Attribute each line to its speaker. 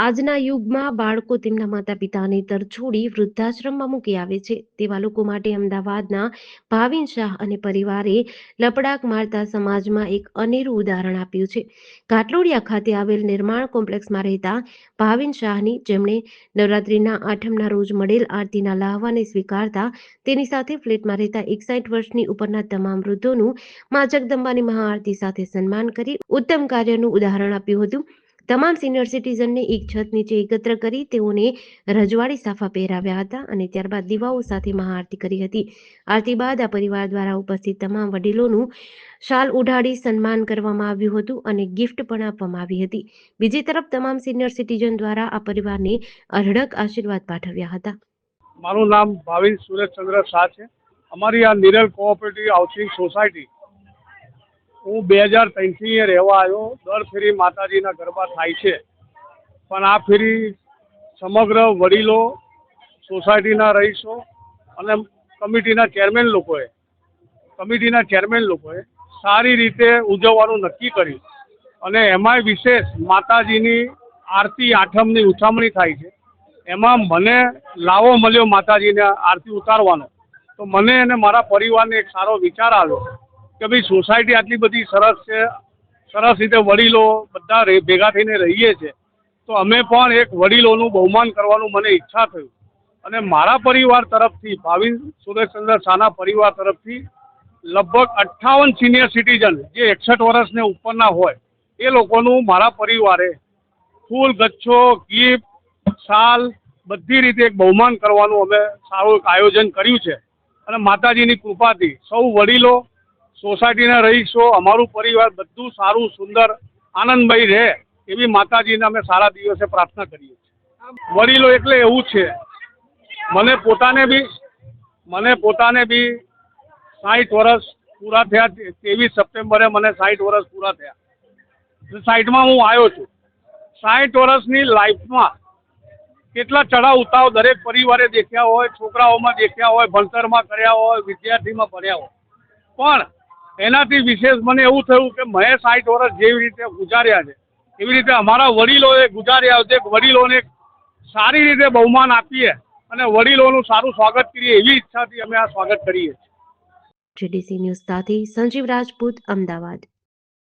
Speaker 1: આજના યુગમાં બાળકો તેમના માતા પિતાને તર છોડી વૃદ્ધાશ્રમમાં મૂકી આવે છે. તેવા લોકો માટે અમદાવાદના ભાવિન શાહ અને પરિવારે લપડાક મારતા સમાજમાં એક અનેરું ઉદાહરણ આપ્યું છે. ઘાટલોડિયા ખાતે આવેલ નિર્માણ કોમ્પ્લેક્સમાં રહેતા ભાવિન શાહની જેમણે નવરાત્રિના આઠમના રોજ મળેલ આરતીના લાહવાને સ્વીકારતા, તેની સાથે ફ્લેટમાં રહેતા એકસાઠ વર્ષની ઉપરના તમામ વૃદ્ધોનું મા જગદંબાની મહાઆરતી સાથે સન્માન કરી ઉત્તમ કાર્યનું ઉદાહરણ આપ્યું હતું. તમામ સિનિયર સિટીઝનને એક છત નીચે એકત્ર કરી તેઓને રજવાડી સાફા પહેરાવ્યા હતા અને ત્યારબાદ દીવાઓ સાથે મહાઆરતી કરી હતી. આરતી બાદ આ પરિવાર દ્વારા ઉપસ્થિત તમામ વડીલોનું શાલ ઉઢાડી સન્માન કરવામાં આવ્યું હતું અને ગિફ્ટ પણ આપવામાં આવી હતી. બીજી તરફ તમામ સિનિયર સિટીઝન દ્વારા આ પરિવારને અઢળક આશીર્વાદ પાઠવ્યા હતા.
Speaker 2: મારું નામ ભાવિન સુરેશચંદ્ર શાહ છે. અમારી આ નિરલ કોઓપરેટિવ હાઉસિંગ સોસાયટી હું બે હજાર ત્રણથી રહેવા આવ્યો. દર ફેરી માતાજીના ગરબા થાય છે. પણ આ ફેરી સમગ્ર વડીલો, સોસાયટીના રહીશો અને કમિટીના ચેરમેન લોકોએ, કમિટીના ચેરમેન લોકોએ સારી રીતે ઉજવવાનું નક્કી કર્યું. અને એમાંય વિશેષ માતાજીની આરતી આઠમની ઉછામણી થાય છે. એમાં મને લાવો મળ્યો માતાજીને આરતી ઉતારવાનો. તો મને અને મારા પરિવારને એક સારો વિચાર આવ્યો. કે ભાઈ સોસાયટી આટલી બધી સરસ છે, સરસ રીતે વડીલો બધા ભેગા થઈને રહીએ છે, તો અમે પણ એક વડીલોનું બહુમાન કરવાનું મને ઈચ્છા થયું. અને મારા પરિવાર તરફથી, ભાવિન સુરેશચંદ્ર શાહના પરિવાર તરફથી લગભગ અઠ્ઠાવન સિનિયર સિટીઝન જે એકસઠ વર્ષને ઉપરના હોય, એ લોકોનું મારા પરિવારે ફૂલ, ગચ્છો ગિફ્ટ શાલ બધી રીતે એક બહુમાન કરવાનું અમે સારું એક આયોજન કર્યું છે. અને માતાજીની કૃપાથી સૌ વડીલો સોસાયટીના રહીશો, અમારું પરિવાર બધું સારું, સુંદર, આનંદમય રહે એવી માતાજીને અમે સારા દિવસે પ્રાર્થના કરીએ છીએ. વડીલો એટલે એવું છે, મને પોતાને બી, મને પોતાને બી સાઠ વર્ષ પૂરા થયા ત્રેવીસ સપ્ટેમ્બરે મને સાઠ વર્ષ પૂરા થયા. સાઈઠમાં હું આવ્યો છું. સાઠ વર્ષની લાઈફમાં કેટલા ચડાવ ઉતાવ દરેક પરિવારે દેખ્યા હોય, છોકરાઓમાં દેખ્યા હોય, ભણતરમાં કર્યા હોય, વિદ્યાર્થીમાં ભર્યા હોય. પણ એનાથી વિશેષ મને એવું થયું કે મેં સાઠ વર્ષ જેવી રીતે ગુજાર્યા છે. એવી રીતે અમારા વડીલોએ ગુજાર્યા છે. વડીલોને સારી રીતે બહુમાન આપીએ અને વડીલોનું સારું સ્વાગત કરીએ એવી ઈચ્છાથી અમે આ સ્વાગત કરીએ છીએ.
Speaker 1: જીડીસી ન્યૂઝ સાથે સંજીવ રાજપૂત, અમદાવાદ.